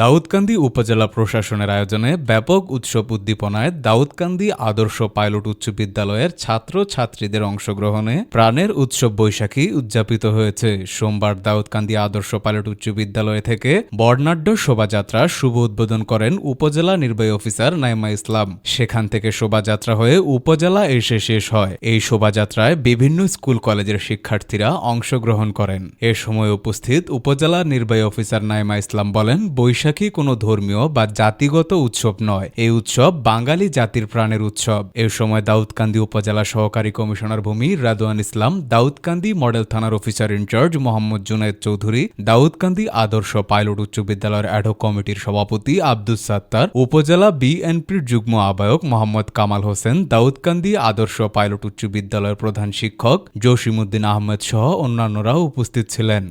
দাউদকান্দি উপজেলা প্রশাসনের আয়োজনে ব্যাপক উৎসব উদ্দীপনায় দাউদকান্দি আদর্শ পাইলট উচ্চ বিদ্যালয়ের ছাত্র ছাত্রীদের অংশগ্রহণে প্রাণের উৎসব বৈশাখী উদযাপিত হয়েছে। সোমবার দাউদকান্দি আদর্শ পাইলট উচ্চ বিদ্যালয় থেকে বর্ণাঢ্য শোভাযাত্রা শুভ উদ্বোধন করেন উপজেলা নির্বাহী অফিসার নাইমা ইসলাম। সেখান থেকে শোভাযাত্রা হয়ে উপজেলা এসে শেষ হয়। এই শোভাযাত্রায় বিভিন্ন স্কুল কলেজের শিক্ষার্থীরা অংশগ্রহণ করেন। এ সময় উপস্থিত উপজেলা নির্বাহী অফিসার নাইমা ইসলাম বলেন, বৈশাখী কোনো ধর্মীয় বা জাতিগত উৎসব নয়। এই উৎসব বাঙালি জাতির প্রাণের উৎসব। এ সময় দাউদকান্দি উপজেলা সহকারী কমিশনার ভূমি রাদওয়ান ইসলাম, দাউদকান্দি মডেল থানার officer in charge Mohammad Junaid Chowdhury, Daudkandi আদর্শ পাইলট উচ্চ বিদ্যালয়ের অ্যাডহক কমিটির সভাপতি আব্দুস সাত্তার, উপজেলা বিএনপির যুগ্ম আহ্বায়ক মোহাম্মদ কামাল হোসেন, দাউদকান্দি আদর্শ পাইলট উচ্চ বিদ্যালয়ের প্রধান শিক্ষক জসিমউদ্দিন আহমেদ সহ অন্যান্যরাও উপস্থিত ছিলেন।